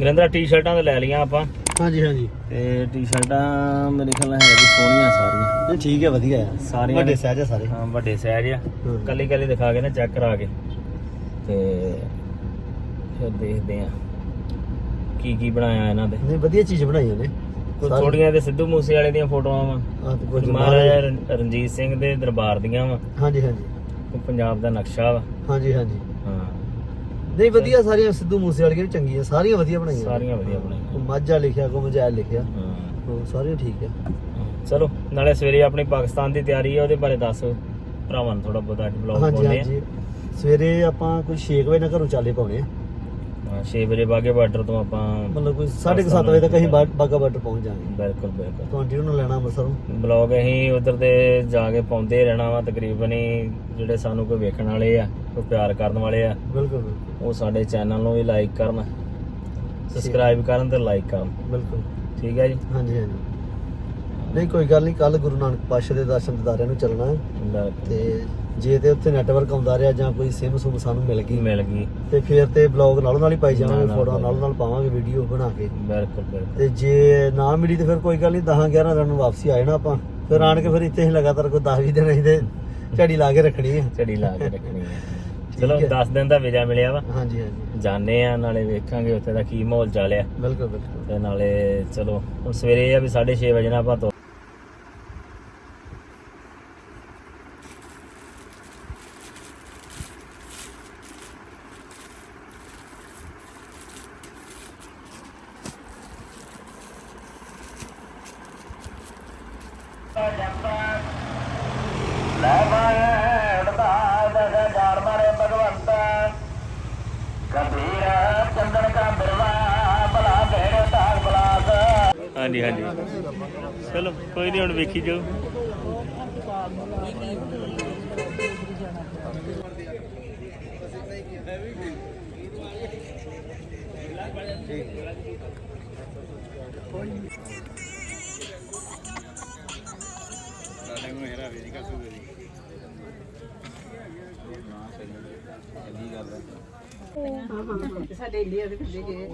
ਗਰਿੰਦਰਾ ਟੀ-ਸ਼ਰਟਾਂ ਤੇ ਲੈ ਲੀਆਂ ਆਪਾਂ। ਹਾਂਜੀ ਹਾਂਜੀ। ਤੇ ਟੀ-ਸ਼ਰਟਾਂ ਮੇਰੇ ਖਿਆਲ ਨਾਲ ਹੈ ਵੀ ਸੋਹਣੀਆਂ ਸਾਰੀਆਂ। ਇਹ ਠੀਕ ਹੈ ਵਧੀਆ ਆ ਸਾਰੀਆਂ ਵੱਡੇ ਸਾਈਜ਼ ਆ ਸਾਰੇ। ਹਾਂ ਵੱਡੇ ਸਾਈਜ਼ ਆ। ਕੱਲੀ ਕੱਲੀ ਦਿਖਾ ਕੇ ਨਾ ਚੈੱਕ ਕਰਾ ਕੇ। ਤੇ ਫਿਰ ਦੇਖਦੇ ਆ ਕੀ ਕੀ ਬਣਾਇਆ ਇਹਨਾਂ ਦੇ। ਨਹੀਂ ਵਧੀਆ ਚੀਜ਼ ਬਣਾਈ ਉਹਨੇ। ਕੁਝ ਸਾਰੀ- ਥੋੜੀਆਂ ਤੇ ਸਿੱਧੂ ਮੂਸੇ ਵਾਲੇ ਦੀਆਂ ਫੋਟੋਆਂ ਵਾ। ਤੇ ਕੁਝ ਮਹਾਰਾਜਾ ਰਣ- ਰਣਜੀਤ ਸਿੰਘ ਦੇ ਦਰਬਾਰ ਦੀਆਂ ਵਾ। ਹਾਂਜੀ ਹਾਂਜੀ। ਪੰਜਾਬ ਦਾ ਨਕਸ਼ਾ ਵਾ। ਹਾਂਜੀ ਹਾਂਜੀ। ਨਹੀਂ ਵਧੀਆ ਸਾਰੀਆਂ ਸਿੱਧੂ ਮੂਸੇ ਵਾਲੀਆਂ ਵੀ ਚੰਗੀਆਂ ਸਾਰੀਆਂ ਵਧੀਆ ਬਣਾਈਆਂ। ਸਾਰੀਆਂ ਵਧੀਆ ਬਣਾਈਆਂ। ਮਾਝਾ ਲਿਖਿਆ ਕੋ ਮਜਾਇਲ ਲਿਖਿਆ। ਹਾਂ। ਉਹ ਸਾਰੀਆਂ ਠੀਕ ਆ। ਚਲੋ ਨਾਲੇ ਸਵੇਰੇ ਆਪਣੀ ਪਾਕਿਸਤਾਨ ਦੀ ਤਿਆਰੀ ਹੈ ਉਹਦੇ ਬਾਰੇ ਦੱਸ ਭਰਾਵਾਂ ਨੂੰ ਥੋੜਾ ਬਹੁਤਾ ਅੱਜ ਬਲੌਗ ਹਾਂਜੀ ਪਾਉਂਦੇ ਆ। ਹਾਂਜੀ। ਸਵੇਰੇ ਆਪਾਂ ਕੋਈ 6 ਵਜੇ ਨਾਲ ਘਰੋਂ ਚਾਲੇ ਪਾਉਣੇ ਆ। ਹਾਂ 6 ਵਜੇ ਬਾਗੇ ਬਾਰਡਰ ਤੋਂ ਆਪਾਂ ਮਤਲਬ ਕੋਈ 7:30 ਵਜੇ ਤੱਕ ਅਸੀਂ ਬਾ- ਬਾਗਾ ਬਾਰਡਰ ਪਹੁੰਚ ਜਾਵਾਂਗੇ। ਬਿਲਕੁਲ ਬਿਲਕੁਲ। ਕੰਟੀਨਿਊ ਨੂੰ ਲੈਣਾ ਅੰਮ੍ਰਿਤਸਰੋਂ ਬਲੌਗ ਅਸੀਂ ਉਧਰ ਦੇ ਜਾ ਕੇ ਪਾਉਂਦੇ ਰਹਿਣਾ ਵਾ ਤਕਰੀਬਨ ਹੀ ਜਿਹੜੇ ਸਾਨੂੰ ਕੋਈ ਵੇਖਣ ਵਾਲੇ ਆ ਕੋਈ ਪਿਆਰ ਕਰਨ ਵਾਲੇ ਆ ਬਿਲਕੁਲ ਬਿਲਕੁਲ। ਉਹ ਸਾਡੇ ਚੈਨਲ ਨੂੰ ਵੀ ਲਾਈਕ ਕਰਨ ਸਬਸਕ੍ਰਾਈਬ ਕਰਨ ਤੇ ਲਾਈਕ ਕਰਨ। ਬਿਲਕੁਲ। ਠੀਕ ਹੈ ਜੀ? ਹਾਂਜੀ ਹਾਂਜੀ। ਨਹੀਂ ਕੋਈ ਗੱਲ ਨਹੀਂ ਕੱਲ ਗੁਰੂ ਨਾਨਕ ਪਾਤਸ਼ਾਹ ਦੇ ਦਰਸ਼ਨ ਦਿਦਾਰਿਆਂ ਨੂੰ ਚੱਲਣਾ ਹੈ। ਤੇ ਜੇ ਤੇ ਉੱਥੇ ਨੈਟਵਰਕ ਆਉਂਦਾ ਰਿਹਾ ਜਾਂ ਕੋਈ ਸਿਮ ਸੁਮ ਸਾਨੂੰ ਮਿਲ ਗਈ ਮਿਲ ਗਈ। ਤੇ ਫਿਰ ਤੇ ਬਲੌਗ ਨਾਲੋਂ ਨਾਲ ਹੀ ਪਾਈ ਜਾਵਾਂਗੇ ਪਾਈ ਨਾਲੋਂ ਨਾਲ ਪਾਵਾਂਗੇ ਵੀਡੀਓ ਬਣਾ ਕੇ। ਬਿਲਕੁਲ ਬਿਲਕੁਲ। ਤੇ ਜੇ ਨਾ ਮਿਲੀ ਤੇ ਫਿਰ ਕੋਈ ਗੱਲ ਨਹੀਂ 10 11 ਦਿਨ ਨੂੰ ਵਾਪਸੀ ਆ ਜਾਣਾ ਆਪਾਂ। ਫਿਰ ਆਣ ਕੇ ਫਿਰ ਇੱਥੇ ਹੀ ਲਗਾਤਾਰ ਕੋਈ 10 20 ਦਿਨ ਤੇ ਝੜੀ ਲਾ ਕੇ ਰੱਖਣੀ ਹੈ। ਝੜੀ ਲਾ ਕੇ ਰੱਖਣੀ ਹੈ। ਚਲੋ ਹੈ। 10 ਦਿਨ ਦਾ ਵੀਜ਼ਾ ਮਿਲਿਆ ਵਾ। ਹਾਂਜੀ ਹਾਂਜੀ। ਜਾਣੇ ਆ ਨਾਲੇ ਵੇਖਾਂਗੇ ਉੱਥੇ ਦਾ ਕੀ ਮਾਹੌਲ ਚੱਲਿਆ ਬਿਲਕੁਲ ਬਿਲਕੁਲ। ਤੇ ਨਾਲੇ ਚਲੋ ਹੁਣ ਸਵੇਰੇ ਇਹ ਆ ਵੀ 6:30 ਵਜੇ ਨਾਲ ਆਪਾਂ ਤੋਂ ਲੈ ਉਡਦਾ ਮਾਰੇ ਭਗਵੰਤ। ਕਬੀਰ ਚੰਦਨ ਕਾ ਬਿਰਵਾ ਬਲਾ ਭੇੜ ਤਾਲ ਬਲਾਸ। ਹਾਂਜੀ ਹਾਂਜੀ। ਚਲੋ ਕੋਈ ਨਹੀਂ ਹੁਣ ਵੇਖੀ ਜਾਓ। ਸਾਡੇ ਇੰਡੀਆ ਦੇ ਫਿਰਦੇ ਗਏ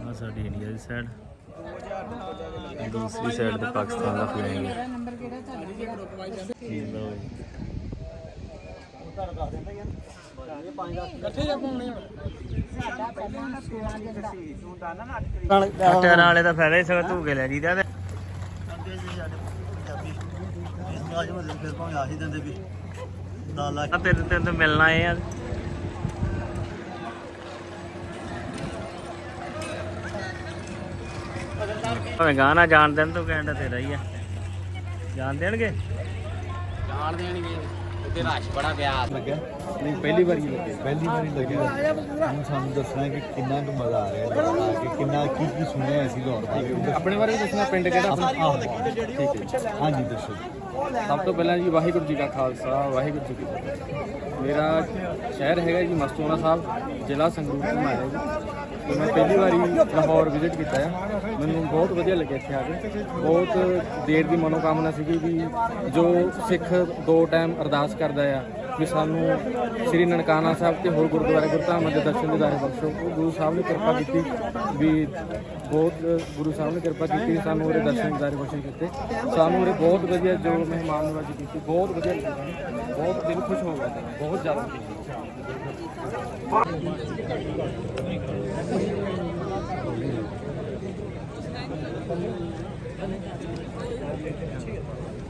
ਆ ਸਾਡੀ ਇੰਡੀਆ ਦੀ ਸਾਈਡ ਦੂਸਰੀ ਸਾਈਡ ਤੇ ਪਾਕਿਸਤਾਨ ਦਾ ਫੀਲਿੰਗ ਹੈ। ਨੰਬਰ ਕਿਹੜਾ ਚੱਲ ਰਿਹਾ? ਲਓ ਜੀ। ਸਾਡਾ ਪਹਿਲਾਂ 16 ਦਿਨ ਦਾ ਟਾਇਰਾਂ ਵਾਲੇ ਦਾ ਫਾਇਦਾ ਹੀ ਸਗੋਂ ਧੂ ਲੈ ਜੀਦਾ ਤੇ। ਆ ਤਿੰਨ ਤਿੰਨ ਮਿਲਣਾ ਇਹ ਆ। ਭਾਵੇਂ ਗਾਣਾ ਜਾਣ ਦੇਣ, ਤੂੰ ਕਹਿੰਦਾ ਤੇਰਾ ਹੀ ਆ। ਜਾਣ ਦੇਣਗੇ? ਜਾਣ ਦੇਣਗੇ। ਉੱਤੇ ਰਸ਼ ਬੜਾ ਪਿਆ ਲੱਗਿਆ। ਨਹੀਂ ਪਹਿਲੀ ਵਾਰੀ ਲੱਗਿਆ ਪਹਿਲੀ ਵਾਰੀ ਲੱਗਿਆ ਹੁਣ ਸਾਨੂੰ ਦੱਸਣਾ ਕਿ ਕਿੰਨਾ ਕੁ ਮਜ਼ਾ ਆ ਰਿਹਾ ਹੈ। ਕੇ ਕਿੰਨਾ ਕੀ ਕੀ ਸੁਣਿਆ ਅਸੀਂ ਲਾਹੌਰ ਬਾਰੇ। ਆਪਣੇ ਬਾਰੇ ਦੱਸਣਾ ਪਿੰਡ ਕਿਹੜਾ? ਆਪਣਾ ਆਹ, ਠੀਕ ਹੈ ਹਾਂਜੀ ਦੱਸੋ ਸਭ ਤੋਂ ਪਹਿਲਾਂ ਜੀ ਵਾਹਿਗੁਰੂ ਜੀ ਕਾ ਖਾਲਸਾ, ਵਾਹਿਗੁਰੂ ਜੀ ਕੀ ਫਤਿਹ। ਮੇਰਾ ਸ਼ਹਿਰ ਹੈਗਾ ਜੀ ਮਸਤੂਆਣਾ ਸਾਹਿਬ, ਜ਼ਿਲ੍ਹਾ ਸੰਗਰੂਰ ਘੁਮਾਇਆ ਜੀ। ਤੇ ਮੈਂ ਪਹਿਲੀ ਵਾਰੀ ਲਾਹੌਰ ਵਿਜ਼ਿਟ ਕੀਤਾ ਆ। ਮੈਨੂੰ ਬਹੁਤ ਵਧੀਆ ਲੱਗਿਆ ਇੱਥੇ ਆ ਕੇ। ਬਹੁਤ ਦੇਰ ਦੀ ਮਨੋਕਾਮਨਾ ਸੀਗੀ ਵੀ ਜੋ ਸਿੱਖ ਦੋ ਟਾਈਮ ਅਰਦਾਸ ਕਰਦਾ ਆ ਵੀ ਸਾਨੂੰ ਸ੍ਰੀ ਨਨਕਾਣਾ ਸਾਹਿਬ ਤੇ ਹੋਰ ਗੁਰਦੁਆਰੇ ਗੁਰਧਾਮਾਂ ਦੇ ਦਰਸ਼ਨ ਦਿਦਾਰੇ ਬਖਸ਼ੋ। ਗੁਰੂ ਸਾਹਿਬ ਨੇ ਕਿਰਪਾ ਕੀਤੀ ਵੀ ਬਹੁਤ, ਗੁਰੂ ਸਾਹਿਬ ਨੇ ਕਿਰਪਾ ਕੀਤੀ ਸਾਨੂੰ ਉਹਦੇ ਦਰਸ਼ਨ ਦਿਦਾਰੇ ਬਖਸ਼ੇ ਕੀਤੇ। ਸਾਨੂੰ ਉਹਦੇ ਬਹੁਤ ਵਧੀਆ ਜੋ ਮਹਿਮਾਨ ਨਵਾਜ਼ੀ ਕੀਤੀ, ਬਹੁਤ ਵਧੀਆ ਲੱਗਾ। ਬਹੁਤ ਦਿਲ ਖੁਸ਼ ਹੋ ਗਿਆ। ਬਹੁਤ ਜ਼ਿਆਦਾ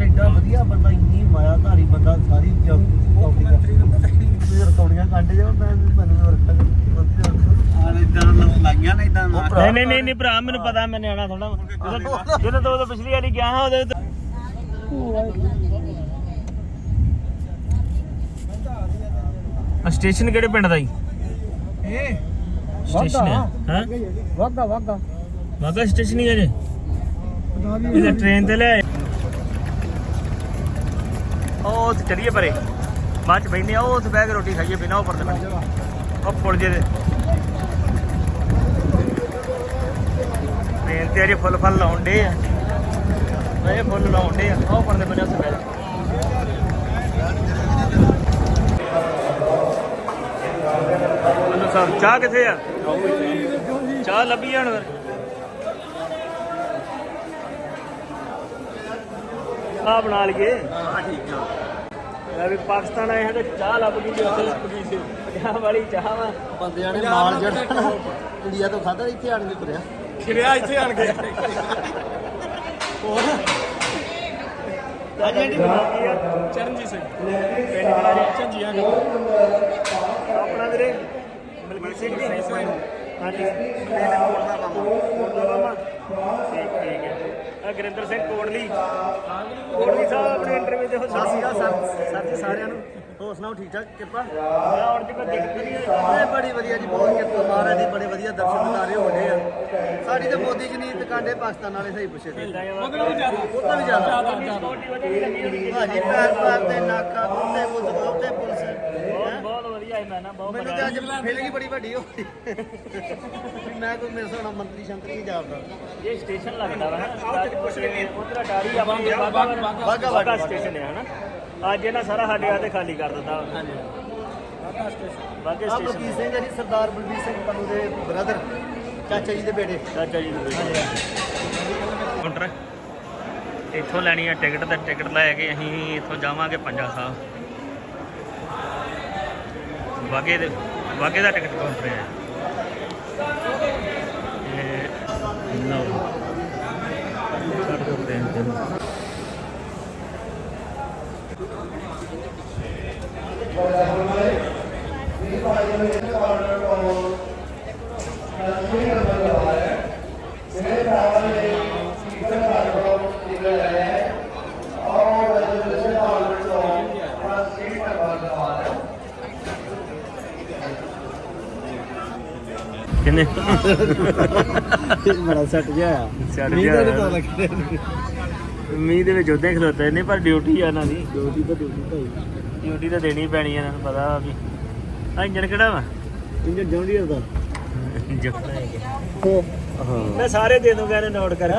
ਐਡਾ ਵਧੀਆ ਬੰਦਾ ਇੰਨੀ ਮਾਇਆਧਾਰੀ ਬੰਦਾ ਸਾਰੀ ਚੌਕੀ ਦਾ ਰਕੌੜੀਆਂ ਕੱਢ ਜਾ ਮੈਂ ਮੈਨੂੰ ਰੱਖਾਂ ਇਦਾਂ ਲਾਈਆਂ ਇਦਾਂ ਨਹੀਂ ਨਹੀਂ ਨਹੀਂ ਨਹੀਂ ਭਰਾ ਮੈਨੂੰ ਪਤਾ ਮੈਂ ਨਿਆਣਾ ਥੋੜਾ ਜਦੋਂ ਤੋਂ ਪਿਛਲੀ ਵਾਰੀ ਗਿਆ ਹਾਂ ਆ ਸਟੇਸ਼ਨ ਕਿਹੜੇ ਪਿੰਡ ਦਾ ਜੀ? ਇਹ? ਸਟੇਸ਼ਨ ਹੈ ਹਾਂ? ਵਾਗਾ ਵਾਗਾ ਵਾਗਾ ਸਟੇਸ਼ਨ ਹੀ ਹੈ ਜੇ। ਇਹ। ਟ੍ਰੇਨ ਤੇ ਲੈ। ਉਹ ਤੇ ਚੜੀਏ ਪਰੇ। ਬਾਅਦ ਚ ਬੈਠਨੇ ਆ ਉਹ ਉੱਥੇ ਬਹਿ ਕੇ ਰੋਟੀ ਖਾਈਏ ਬਿਨਾ ਉੱਪਰ ਤੇ ਉਹ ਪੁਲ ਜੇ ਦੇ। ਤੇ ਅਜੇ ਫੁੱਲ ਫੁੱਲ ਲਾਉਣ ਡੇ ਆ। ਇਹ ਫੁੱਲ ਲਾਉਣ ਡੇ ਆ। ਉਹ ਉੱਪਰ ਦੇ ਬਣੇ ਉੱਥੇ। ਮੈਨੂੰ ਸਾਹਿਬ ਚਾਹ ਕਿੱਥੇ ਆ? ਚਾਹ ਲੱਭੀ ਜਾਣ ਫਿਰ। ਆ ਬਣਾ ਲਈਏ। ਹਾਂ ਠੀਕ ਆ। ਵੀ ਪਾਕਿਸਤਾਨ ਆਏ ਹਾਂ ਤੇ ਚਾਹ ਲੱਭ ਗਈ ਜੀ ਉੱਥੇ। ਪੰਜਾਬ ਵਾਲੀ ਚਾਹ ਵਾ। ਬੰਦਿਆਂ ਨੇ ਮਾਲ ਜਿਹੜਾ ਇੰਡੀਆ ਤੋਂ ਖਾਦਾ ਇੱਥੇ ਆਣ ਕੇ ਤੁਰਿਆ। ਖਿੜਿਆ ਇੱਥੇ ਆਣ ਕੇ। ਅੱਜ ਜਿਹੜੀ ਬਣਾ ਗਈ ਆ ਚਰਨਜੀਤ ਸਿੰਘ। ਪਿੰਡ ਆਪਣਾ ਵੀਰੇ ਮਲਕੀਤ ਸਿੰਘ ਜੀ ਹਾਂਜੀ। ਪਿੰਡ ਕੋਟਲਾ ਮਾਮਾ। ਕੋਟਲਾ ਮਾਮਾ। ਠੀਕ ਠੀਕ ਹੈ। ਆ ਗੁਰਿੰਦਰ ਸਿੰਘ ਕੋਟਲੀ ਕੋਟਲੀ ਸਾਹਿਬ ਆਪਣੇ ਇੰਟਰਵਿਊ ਦੇ ਹੋ ਸਤਿ ਸ਼੍ਰੀ ਅਕਾਲ ਸਰ। ਸਰ ਜੀ ਸਾਰਿਆਂ ਨੂੰ। ਹੋਰ ਸੁਣਾਓ ਠੀਕ ਠਾਕ? ਕਿਰਪਾ? ਹੁਣ ਜੀ ਕੋਈ ਦਿੱਕਤ ਨਹੀਂ ਹੋਈ ਇਹ ਬੜੀ ਵਧੀਆ ਜੀ ਬਹੁਤ ਕਿਰਪਾ। ਮਹਾਰਾਜ ਦੀ ਬੜੇ ਵਧੀਆ ਦਰਸ਼ਨ ਦਿਦਾਰੇ ਹੋ ਰਹੇ ਆ। ਸਾਡੀ ਤਾਂ ਮੋਦੀ ਜੀ ਨੀਤ ਕਾਂਡੇ ਪਾਕਿਸਤਾਨ ਵਾਲੇ ਸਹੀ ਪੁੱਛੇ ਤੇ ਮਤਲਬ ਜ਼ਿਆਦਾ। ਉਹ ਤਾਂ ਵੀ ਜ਼ਿਆਦਾ। ਸਕਿਉਰਟੀ ਵਧੀਆ ਲੱਗੀ ਹੋਣੀ ਭਾਜੀ ਪੈਰ ਪੈਰ ਤੇ ਨਾਕਾ ਉੱਤੇ ਪੁਲਿਸ ਉੱਤੇ ਪੁਲਿਸ। ਬਹੁਤ ਹੈਂ? ਬਹੁਤ ਵਧੀਆ ਹੈ ਮੈਂ ਨਾ ਬਹੁਤ ਮੈਨੂੰ ਤੇ ਅੱਜ ਫੀਲਿੰਗ ਬੜੀ ਵੱਡੀ ਹੋ ਗਈ। ਵੀ ਮੈਂ ਕੋਈ ਮੇਰੇ ਸਾਹਮਣੇ ਮੰਤਰੀ ਸ਼ੰਤਰੀ ਨਹੀਂ ਜਾਪਦਾ। ਇਹ ਸਟੇਸ਼ਨ ਲੱਗਦਾ ਵਾ ਉਧਰ ਅਟਾਰੀ ਆਪਣੀ ਬਾਗਾ ਬਾਗਾ। ਸਟੇਸ਼ਨ ਹੈ ਹਨਾ? ਅੱਜ ਇਹਨਾਂ ਸਾਰਾ ਸਾਡੇ ਆਤੇ ਖਾਲੀ ਕਰ ਦਿੱਤਾ। ਹਾਂਜੀ। ਆਹ ਸਟੇਸ਼ਨ ਬਲਕੀਤ ਸਿੰਘ ਹੈ ਜੀ ਸਰਦਾਰ ਬਲਬੀਰ ਸਿੰਘ ਪੰਨੂ ਦੇ ਬ੍ਰਦਰ ਚਾਚਾ ਜੀ ਦੇ ਬੇਟੇ। ਚਾਚਾ ਜੀ ਦੇ ਕਾਊਂਟਰ ਇੱਥੋਂ ਲੈਣੀ ਆ ਟਿਕਟ ਤੇ ਟਿਕਟ ਲੈ ਕੇ ਅਸੀਂ ਇੱਥੋਂ ਜਾਵਾਂਗੇ ਪੰਜਾ ਸਾਹਿਬ। ਵਾਗੇ ਦੇ ਵਾਗੇ ਦਾ ਟਿਕਟ ਕਾਊਂਟਰ ਹੈ। ਇਹ ਲਓ ਛੱਡ ਦੋ ਟ੍ਰੇਨ ਤੇ ਕਿੰਨੇ? ਬੜਾ ਸੈੱਟ ਗਿਆ। ਨਹੀਂ ਲੱਗ ਰਿਹਾ ਮੀਂਹ ਦੇ ਵਿੱਚ ਉਦਾਂ ਖਲੋਤੇ ਨੇ ਪਰ ਡਿਊਟੀ ਆ ਇਹਨਾਂ ਦੀ। ਡਿਊਟੀ ਤਾਂ ਡਿਊਟੀ ਭਾਈ। ਡਿਊਟੀ ਤਾਂ ਦੇਣੀ ਪੈਣੀ ਆ ਇਹਨਾਂ ਨੂੰ ਪਤਾ ਵਾ। ਵੀ ਆ ਇੰਜਨ ਕਿਹੜਾ ਵਾ? ਇੰਜਨ ਜੌਂਡੀਅਰ ਦਾ ਹਾਂ। ਮੈਂ ਸਾਰੇ ਦੇ ਦੂੰਗਾ ਇਹਨੂੰ ਨੋਟ ਕਰ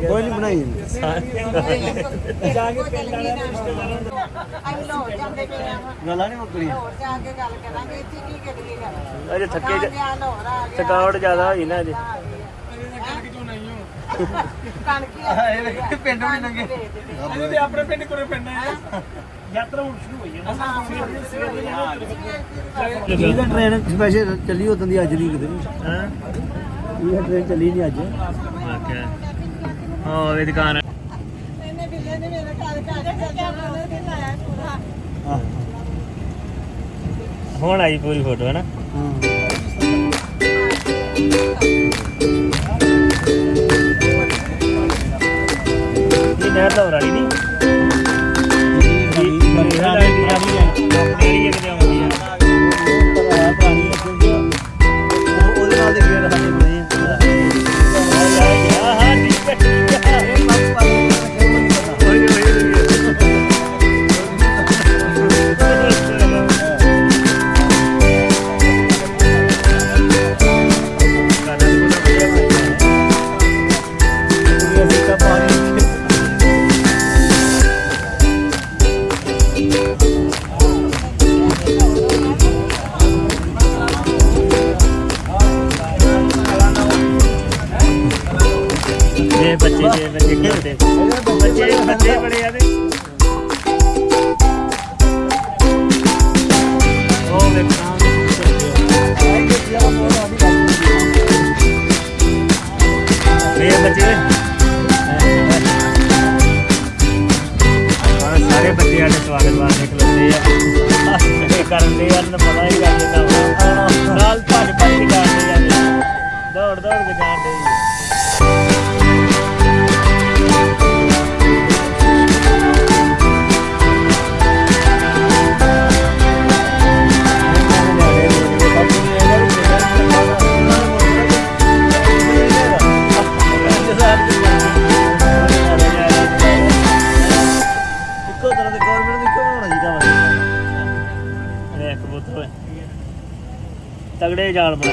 ਕੋਈ ਨਹੀਂ ਬਣਾਈ ਜਾ ਕੇ ਪਿੰਡ ਵਾਲਿਆਂ ਦੇ ਰਿਸ਼ਤੇਦਾਰਾਂ ਨੂੰ ਅਸੀਂ ਲਾਹੌਰ ਜਾਂਦੇ ਪਏ ਆ ਗੱਲਾਂ ਨਹੀਂ ਮੁੱਕਣੀ ਲਾਹੌਰ ਜਾ ਕੇ ਗੱਲ ਕਰਾਂਗੇ ਇੱਥੇ ਕੀ ਕਰੀਏ ਗੱਲ ਅਜੇ ਥੱਕੇ ਥਕਾਵਟ ਜ਼ਿਆਦਾ ਹੋਈ ਨਾ ਅਜੇ। ਕਣਕੀ ਇਹ ਵੇਖ ਪਿੰਡ ਵੀ ਨੰਗੇ। ਤੇ ਆਪਣੇ ਪਿੰਡ ਕੋਲੇ ਪਿੰਡ ਆ ਯਾਤਰਾ ਹੁਣ ਸ਼ੁਰੂ ਹੋਈ ਹੈ। ਨਾ ਇਹ ਤਾਂ ਟ੍ਰੇਨ ਸਪੈਸ਼ਲ ਚੱਲੀ ਉਦੋਂ ਦੀ ਅੱਜ ਨਹੀਂ ਕਿਤੇ ਹਾਂ? ਇਹ ਟ੍ਰੇਨ ਚੱਲੀ ਨਹੀਂ ਅੱਜ। ਆਖਿਆ ਹਾਂ ਇਹ ਦੁਕਾਨ ਇਹਨੇ ਬਿੱਲੇ ਨੇ ਮੇਰੇ ਘਰ ਘਰ ਚੱਲਦਾ ਉਹਨੇ ਲਾਇਆ ਪੂਰਾ ਹੁਣ ਆਈ ਪੂਰੀ ਫੋਟੋ ਹੈ। ਨਾ ਇਹ ਨਹਿਰ ਦਾ ਵਰਾਲੀ ਨਹੀਂ ਜਿਹੜੀ ਇਹ ਬੱਚੇ। ਹਾਂ, ਸਾਰੇ ਬੱਚੇ ਆਡੇ ਸਵਾਗਤ ਵਾਸਤੇ ਖਲੋਤੇ ਆ। ਇਹ ਕਰਨ ਯਾਰ ਨੂੰ ਪਤਾ ਹੀ ਕਰ ਦਿੱਤਾ ਨਾਲ ਭੱਜ ਭੱਜ ਕੇ ਜਾਂਦੇ ਦੌੜ ਦੌੜ ਕੇ ਘੁਮਾਉਣਾ ਜੀਦਾ ਵਾ ਵੇਖ ਕਬੂਤਰ ਓਏ। ਤਗੜੇ ਜਾਲ ਬਣਾ।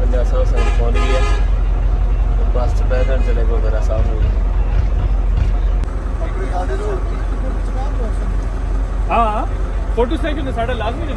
ਪੰਜਾ ਸਾਹਿਬ ਸਾਹਿਬ ਪਹੁੰਚ ਗਏ ਬਸ ਚ ਬਹਿ ਜਾਣ ਚਲੇ ਗੋਬਰਾ ਸਾਹਿਬ ਨੂੰ ਹਾਂ ਫੋਟੋ ਸੈਸ਼ਨ ਨੇ ਸਾਡਾ ਲਾਜ਼ਮੀ ਨਹੀਂ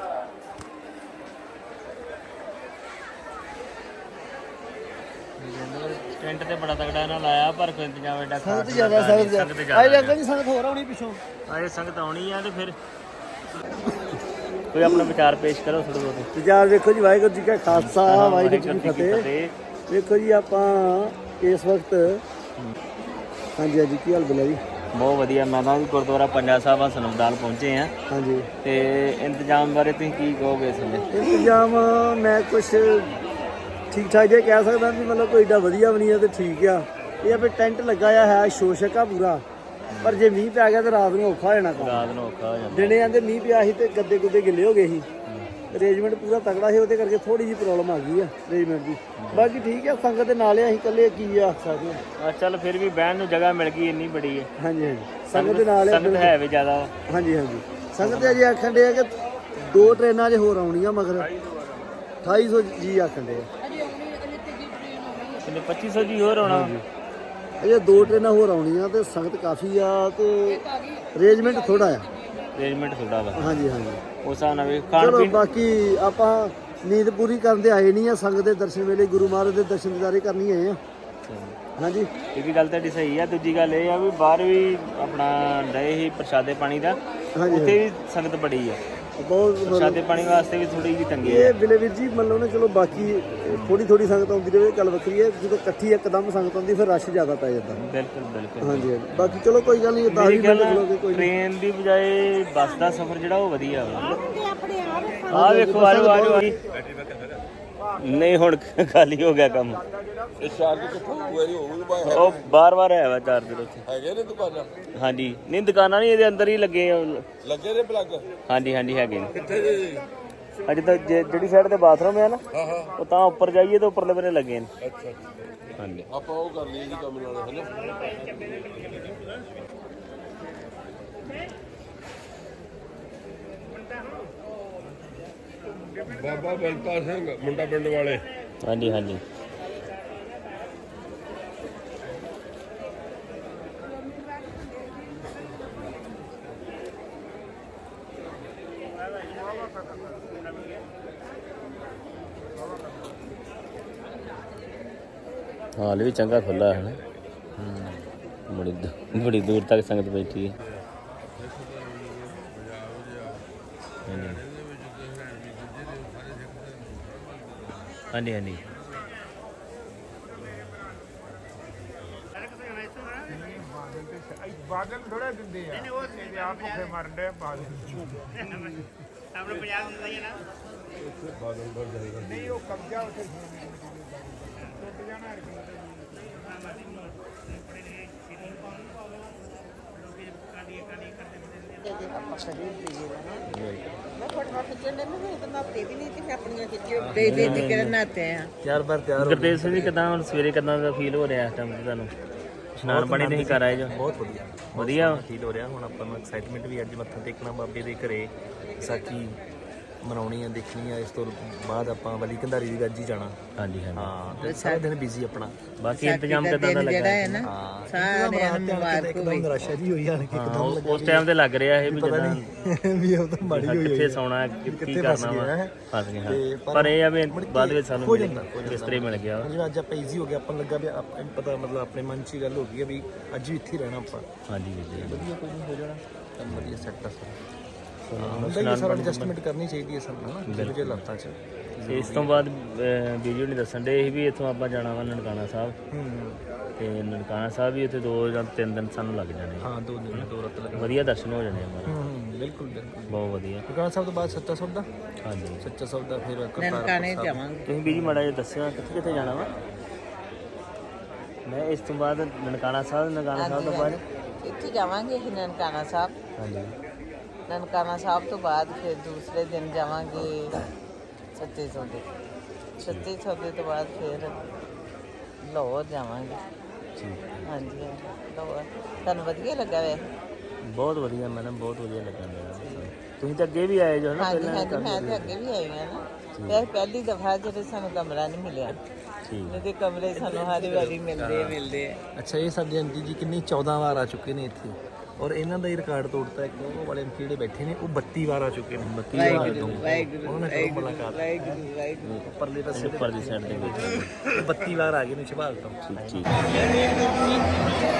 ਟੈਂਟ ਤੇ ਬੜਾ ਤਗੜਾ ਇਹਨਾਂ ਲਾਇਆ ਪਰ ਕੋਈ ਇੰਤਜ਼ਾਮ ਐਡਾ ਸੰਗਤ ਜ਼ਿਆਦਾ ਸੰਗਤ ਜ਼ਿਆਦਾ ਆਏ ਅੰਕਲ ਜੀ ਸੰਗਤ ਹੋਰ ਆਉਣੀ ਪਿੱਛੋਂ। ਆਏ ਸੰਗਤ ਆਉਣੀ ਆ ਤੇ ਫਿਰ ਕੋਈ ਆਪਣਾ ਵਿਚਾਰ ਪੇਸ਼ ਕਰੋ ਥੋੜਾ ਬਹੁਤ। ਵਿਚਾਰ ਵੇਖੋ ਜੀ ਵਾਹਿਗੁਰੂ ਜੀ ਕਾ ਖਾਲਸਾ ਵਾਹਿਗੁਰੂ ਜੀ ਕੀ ਫਤਿਹ। ਵੇਖੋ ਜੀ ਆਪਾਂ ਇਸ ਵਕਤ ਹਾਂਜੀ ਹਾਂਜੀ ਕੀ ਹਾਲ ਬੋਲਿਆ ਜੀ? ਬਹੁਤ ਵਧੀਆ ਮੈਂ ਤਾਂ ਗੁਰਦੁਆਰਾ ਪੰਜਾ ਸਾਹਿਬ ਹਸਨਮਦਾਲ ਪਹੁੰਚੇ ਆ। ਹਾਂਜੀ। ਤੇ ਇੰਤਜ਼ਾਮ ਬਾਰੇ ਤੁਸੀਂ ਕੀ ਕਹੋਗੇ ਇਸ ਵੇਲੇ? ਇੰਤਜ਼ਾਮ ਮੈਂ ਕੁਝ ਠੀਕ ਠਾਕ ਜਿਹਾ ਕਹਿ ਸਕਦਾ ਵੀ ਮਤਲਬ ਕੋਈ ਏਡਾ ਵਧੀਆ ਵੀ ਨਹੀਂ ਹੈ ਤੇ ਠੀਕ ਆ। ਇਹ ਆ ਵੀ ਟੈਂਟ ਲੱਗਾ ਆ ਹੈ ਸ਼ੋਸ਼ਕ ਆ ਪੂਰਾ। ਪਰ ਜੇ ਮੀਂਹ ਪੈ ਗਿਆ ਤੇ ਰਾਤ ਨੂੰ ਔਖਾ ਹੋ ਜਾਣਾ ਕੰਮ। ਰਾਤ ਨੂੰ ਔਖਾ ਹੋ ਜਾਂਦਾ ਦਿਨੇ ਆਂਦੇ ਮੀਂਹ ਪਿਆ ਸੀ ਤੇ ਗੱਦੇ ਗੁੱਦੇ ਗਿੱਲੇ ਹੋ ਗਏ ਸੀ। ਅਰੇਂਜਮੈਂਟ ਪੂਰਾ ਤਕੜਾ ਸੀ ਉਹਦੇ ਕਰਕੇ ਥੋੜੀ ਜਿਹੀ ਪ੍ਰੋਬਲਮ ਆ ਗਈ ਆ ਅਰੇਂਜਮੈਂਟ ਦੀ। ਬਾਕੀ ਠੀਕ ਆ ਸੰਗਤ ਦੇ ਨਾਲ ਆ ਅਸੀਂ ਇਕੱਲੇ ਕੀ ਆ ਸਕਦੇ। ਆ ਚੱਲ ਫਿਰ ਵੀ ਬਹਿਣ ਨੂੰ ਜਗ੍ਹਾ ਮਿਲ ਗਈ ਇੰਨੀ ਬੜੀ ਹੈ ਹਾਂਜੀ ਹਾਂਜੀ। ਸੰਗਤ ਦੇ ਨਾਲ ਸੰਗਤ ਹੈ ਵੀ ਜ਼ਿਆਦਾ। ਹਾਂਜੀ ਹਾਂਜੀ। ਸੰਗਤ ਅਜੇ ਆਖਣ ਦੇ ਆ ਕਿ ਦੋ ਟ੍ਰੇਨਾਂ ਜੇ ਹੋਰ ਆਉਣੀਆਂ ਮਗਰ 2800 ਜੀ ਆਖਣ ਦੇ ਆ ਕਿੰਨੇ 2500 ਜੀ ਹੋਰ ਆਉਣਾ। ਅਜੇ ਦੋ ਟ੍ਰੇਨਾਂ ਹੋਰ ਆਉਣੀਆਂ ਤੇ ਸੰਗਤ ਕਾਫੀ ਆ ਤੇ ਅਰੇਂਜਮੈਂਟ ਥੋੜਾ ਆ। ਅਰੇਂਜਮੈਂਟ ਥੋੜਾ ਵਾ। ਹਾਂਜੀ ਹਾਂਜੀ। ਉਸ ਹਿਸਾਬ ਨਾਲ ਵੀ ਖਾਣ ਚਲੋ ਪੀਣ ਬਾਕੀ ਆਪਾਂ ਨੀਂਦ ਪੂਰੀ ਕਰਨ ਦੇ ਆਏ ਨਹੀਂ ਆ ਸੰਗਤ ਦੇ ਦਰਸ਼ਨ ਵੇਲੇ ਗੁਰੂ ਮਹਾਰਾਜ ਦੇ ਦਰਸ਼ਨ ਦਿਦਾਰੇ ਕਰਨੀ ਆਏ ਆ। ਹਾਂਜੀ। ਇਹ ਵੀ ਗੱਲ ਤੁਹਾਡੀ ਸਹੀ ਆ ਦੂਜੀ ਗੱਲ ਇਹ ਆ ਵੀ ਬਾਹਰ ਵੀ ਆਪਣਾ ਡਏ ਹੀ ਪ੍ਰਸ਼ਾਦੇ ਪਾਣੀ ਦਾ ਹਾਂਜੀ ਉੱਥੇ ਵੀ ਸੰਗਤ ਬੜੀ ਆ। ਬਹੁਤ ਮਤਲਬ ਪ੍ਰਸ਼ਾਦੇ ਪਾਣੀ ਵਾਸਤੇ ਵੀ ਥੋੜੀ ਜਿਹੀ ਤੰਗੀ ਆ ਇਹ ਬਿਲੇ ਵੀਰ ਜੀ ਮੰਨ ਲਓ ਨਾ ਚਲੋ ਬਾਕੀ ਥੋੜੀ ਥੋੜੀ ਸੰਗਤ ਆਉਂਦੀ ਰਹੇ ਗੱਲ ਵੱਖਰੀ ਹੈ। ਜਦੋਂ ਇਕੱਠੀ ਇੱਕਦਮ ਸੰਗਤ ਆਉਂਦੀ ਫਿਰ ਰਸ਼ ਜ਼ਿਆਦਾ ਪੈ ਜਾਂਦਾ। ਬਿਲਕੁਲ ਬਿਲਕੁਲ। ਹਾਂਜੀ ਹਾਂਜੀ। ਬਾਕੀ ਚਲੋ ਕੋਈ ਗੱਲ ਨਹੀਂ 10 ਮੇਰੀ ਮਿੰਟ ਗੱਲ ਖਲੋਗੇ ਕੋਈ ਨਹੀਂ। ਟ੍ਰੇਨ ਦੀ ਬਜਾਏ ਬੱਸ ਦਾ ਸਫ਼ਰ ਜਿਹੜਾ ਉਹ ਵਧੀਆ ਵਾ। ਤੇ ਆਪਣੇ ਆਪ ਆ ਵੇਖੋ ਆਜੋ ਆਜੋ। ਆਜੋ। ਨਹੀਂ ਹੁਣ ਖਾਲੀ ਹੋ ਗਿਆ ਕੰਮ। ਇਹ ਚਾਰਜ ਕਿੱਥੋਂ ਹੋਊਗਾ ਜੀ? ਉਹ ਬਾਰ-ਬਾਰ ਆਇਆ ਵਾ ਚਾਰਜਰ ਉੱਥੇ। ਹੈਗੇ ਨੇ ਦੁਕਾਨਾਂ? ਹਾਂਜੀ। ਨਹੀਂ ਦੁਕਾਨਾਂ ਨਹੀਂ ਇਹਦੇ ਅੰਦਰ ਹੀ ਲੱਗੇ ਆ। ਲੱਗੇ ਨੇ ਪਲੱਗ ਹਾਂਜੀ ਹਾਂਜੀ ਹੈਗੇ ਨੇ। ਕਿੱਥੇ ਜੀ ਅੱਜ ਤਾਂ ਜੇ- ਜਿਹੜੀ ਸਾਈਡ ਤੇ ਬਾਥਰੂਮ ਹੈ ਨਾ ਹਾਂ ਹਾਂ। ਉਹ ਤਾਂ ਉੱਪਰ ਜਾਈਏ ਤਾਂ ਉੱਪਰਲੇ ਬੰਨੇ ਲੱਗੇ ਨੇ। ਅੱਛਾ। ਹਾਂਜੀ। ਆਪਾਂ ਉਹ ਕਰ ਲਈਏ ਜੀ ਕੰਮ ਨਾਲ ਹਨਾ? ਬਾਬਾ ਬੰਤਾ ਸਿੰਘ ਮੁੰਡਾ ਪਿੰਡ ਵਾਲੇ। ਹਾਂਜੀ ਹਾਂਜੀ। ਹਾਲ ਵੀ ਚੰਗਾ ਖੁੱਲਾ ਹੈ ਬੜੀ ਬੜੀ ਦੂਰ ਤੱਕ ਸੰਗਤ ਬੈਠੀ ਹੈ। ਹਾਂਜੀ ਹਾਂਜੀ। ਬਾਦਲ ਥੋੜਾ ਦਿੰਦੇ ਆ। ਇਹ ਆਪ ਭੁੱਖੇ ਮਰਨ ਦੇ ਬਾਦਲ। ਆਪਣੇ ਪੰਜਾਬ ਦਾ ਹੀ ਹੈ ਨਾ। ਨਹੀਂ ਉਹ ਕਬਜ਼ਾ ਉੱਥੇ ਟੁੱਟ ਜਾਣਾ। ਮੈਂ ਫੋਟੋ ਖਿੱਚਣ ਦੇ ਮੈਂ ਤਾਂ ਮੈਂ ਤੇ ਵੀ ਨਹੀਂ ਤੇ ਆਪਣੀਆਂ ਖਿੱਚੀਆਂ ਦੇ ਦੇ ਤੇ ਕਿਰਨ ਨਾਤੇ ਆ। ਚਾਰ ਬਾਰ ਤਿਆਰ ਹੋ ਗੁਰਦੇਵ ਸਿੰਘ ਜੀ ਕਿਦਾਂ ਹੁਣ ਸਵੇਰੇ ਕਿਦਾਂ ਦਾ ਫੀਲ ਹੋ ਰਿਹਾ ਇਸ ਟਾਈਮ ਤੇ ਤੁਹਾਨੂੰ? ਇਸ਼ਨਾਨ ਪਾਣੀ ਤੁਸੀਂ ਕਰ ਆਏ ਜੋ? ਬਹੁਤ ਵਧੀਆ। ਵਧੀਆ। ਫੀਲ ਹੋ ਰਿਹਾ ਹੁਣ ਆਪਾਂ ਨੂੰ ਐਕਸਾਈਟਮੈਂਟ ਵੀ ਅੱਜ ਮੱਥਾ ਟੇਕਣਾ ਬਾਬੇ ਦੇ ਘਰੇ ਵਿਸਾਖੀ। ਮਨਾਉਣੀ ਆ ਦੇਖਣੀ ਆ ਇਸ ਤੋਂ ਬਾਅਦ ਆਪਾਂ ਵਲੀ ਕੰਧਾਰੀ ਦੀ ਗੱਜ ਜਾਣਾ। ਹਾਂਜੀ ਹਾਂਜੀ। ਹਾਂ ਤੇ ਸਾਰਾ ਦਿਨ ਬਿਜ਼ੀ ਆਪਣਾ। ਬਾਕੀ ਇੰਤਜ਼ਾਮ ਕਿਦਾਂ ਦਾ ਲੱਗਾ? ਹੈ ਨਾ ਨੂੰ ਮੁਬਾਰਕ ਇੱਕਦਮ ਨਿਰਾਸ਼ਾ ਜੀ ਹੋਈ ਜਾਣ ਕੇ ਹਾਂ, ਉਸ- ਉਸ ਟਾਈਮ ਤੇ ਲੱਗ ਰਿਹਾ ਇਹ ਵੀ ਜਿੱਦਾਂ ਵੀ ਉਹ ਤਾਂ ਮਾੜੀ ਹੋਈ ਕਿੱਥੇ ਸੌਣਾ ਕੀ ਕਿੱਥੇ ਕਰਨਾ ਵਾ। ਗਏ ਹੈਂ। ਫਸ ਗਏ ਹਾਂ। ਪਰ ਇਹ ਆ ਵੀ ਬਾਅਦ ਵਿੱਚ ਸਾਨੂੰ। ਬਿਸਤਰੇ ਮਿਲ ਗਿਆ। ਜਿਵੇਂ ਅੱਜ ਆਪਾਂ ਈਜ਼ੀ ਹੋ ਗਿਆ ਆਪਾਂ ਲੱਗਾ ਵੀ ਆਪਾਂ ਨੂੰ ਪਤਾ ਮਤਲਬ ਆਪਣੇ ਮਨ 'ਚ ਹੀ ਗੱਲ ਹੋ ਗਈ ਵੀ ਅੱਜ ਵੀ ਇੱਥੇ ਰਹਿਣਾ ਆਪਾਂ। ਹਾਂਜੀ ਜੀ ਵਧੀਆ ਕੋਈ ਨਹੀਂ ਹੋ ਜਾਣਾ। ਤਾਂ ਵਧੀਆ ਸੈੱਟ ਆ ਸਾਰਾ ਹੁਣ ਹੁੰਦਾ ਹੀ ਆ, ਸਾਰਾ ਐਡਜਸਟਮੈਂਟ ਕਰਨੀ ਚਾਹੀਦੀ ਹੈ ਸਭ ਨੂੰ ਨਾ ਜਿਹੋ ਜਿਹੇ ਹਾਲਾਤਾਂ 'ਚ। ਇਸ ਤੋਂ ਬਾਅਦ ਵੀਡੀਓ ਨਹੀਂ ਦੱਸਣ ਦੇ ਵੀ ਇੱਥੋਂ ਆਪਾਂ ਜਾਣਾ ਵਾ ਨਨਕਾਣਾ ਸਾਹਿਬ। ਹੂੰ ਤੇ ਨਨਕਾਣਾ ਸਾਹਿਬ ਵੀ ਉੱਥੇ ਦੋ ਜਾਂ ਤਿੰਨ ਦਿਨ ਸਾਨੂੰ ਲੱਗ ਜਾਣੇ। ਹਾਂ ਦੋ ਦਿਨ ਦੋ ਰਾਤ ਲੱਗੇ ਵਧੀਆ ਦਰਸ਼ਨ ਹੋ ਜਾਣੇ ਹਮਾਰੇ ਹੂੰ ਬਿਲਕੁਲ ਬਿਲਕੁਲ। ਬਹੁਤ ਵਧੀਆ। ਦੁਕਾਨ ਸਾਹਿਬ ਤੋਂ ਬਾਅਦ ਸੱਚਾ ਸੌਦਾ? ਹਾਂਜੀ। ਸੱਚਾ ਸੌਦਾ ਫਿਰ ਕਰਤਾਰਪੁਰ ਨਨਕਾਣੇ। ਜਾਵਾਂਗੇ। ਤੁਸੀਂ ਵੀ ਜੀ ਮਾੜਾ ਜਿਹਾ ਦੱਸਿਓ ਕਿੱਥੇ ਕਿੱਥੇ ਜਾਣਾ ਵਾ? ਮੈਂ ਇਸ ਤੋਂ ਬਾਅਦ ਨਨਕਾਣਾ ਸਾਹਿਬ ਨਨਕਾਣਾ ਸਾਹਿਬ ਤੋਂ ਬਾਅਦ ਇੱਥੇ ਜਾਵਾਂਗੇ ਨਨਕਾਣਾ ਸਾਹਿਬ। ਹਾਂਜੀ। ਨਨਕਾਣਾ ਸਾਹਿਬ ਤੋਂ ਬਾਅਦ ਫਿਰ ਦੂਸਰੇ ਦਿਨ ਜਾਵਾਂਗੇ ਸੱਤੇ ਸੌਦੇ ਸੱਤੇ ਸੌਦੇ ਤੋਂ ਬਾਅਦ ਫਿਰ ਲਾਹੌਰ ਜਾਵਾਂਗੇ। ਹਾਂਜੀ ਲਾਹੌਰ। ਤੁਹਾਨੂੰ ਵਧੀਆ ਲੱਗਾ ਵੇ ਬਹੁਤ ਵਧੀਆ ਮੈਡਮ ਬਹੁਤ ਵਧੀਆ ਲੱਗਾ ਮੇਰਾ ਤੁਸੀਂ ਤਾਂ ਅੱਗੇ ਵੀ ਆਏ ਜੋ ਨਾ ਹਾਂਜੀ ਪਹਿਲਾਂ ਹਾਂਜੀ ਮੈਂ ਤੇ ਅੱਗੇ ਵੀ ਆਈ ਹਾਂ ਨਾ। ਵੈਸੇ ਪਹਿਲੀ ਦਫਾ ਜਦੋਂ ਸਾਨੂੰ ਕਮਰਾ ਨਹੀਂ ਮਿਲਿਆ। ਠੀਕ। ਤੇ ਕਮਰੇ ਸਾਨੂੰ ਹਰ ਵਾਰੀ ਮਿਲਦੇ ਆ ਮਿਲਦੇ ਆ। ਅੱਛਾ ਇਹ ਸਾਡੇ ਆਂਟੀ ਜੀ ਕਿੰਨੀ 14 ਵਾਰ ਆ ਚੁੱਕੇ ਨੇ ਇੱਥੇ। ਔਰ ਇਹਨਾਂ ਦਾ ਹੀ ਰਿਕਾਰਡ ਤੋੜਤਾ ਇੱਕ ਉਹ ਵਾਲੇ ਜਿਹੜੇ ਬੈਠੇ ਨੇ ਉਹ 32 ਵਾਰ ਆ ਚੁੱਕੇ ਨੇ। 32 ਵਾਰ ਵਾਹਿਗੁਰੂ ਉਹਨਾਂ ਕਰੋ ਮੁਲਾਕਾਤ। ਵਾਹਿਗੁਰੂ ਉੱਪਰਲੇ ਪਾਸੇ ਉੱਪਰ ਦੀ ਸਾਈਡ ਦੇ ਵਿੱਚ। ਇਹ 32 ਵਾਰ ਆ ਗਏ ਨੇ ਛਪਾਲ ਤੋਂ। ਠੀਕ ਠੀਕ।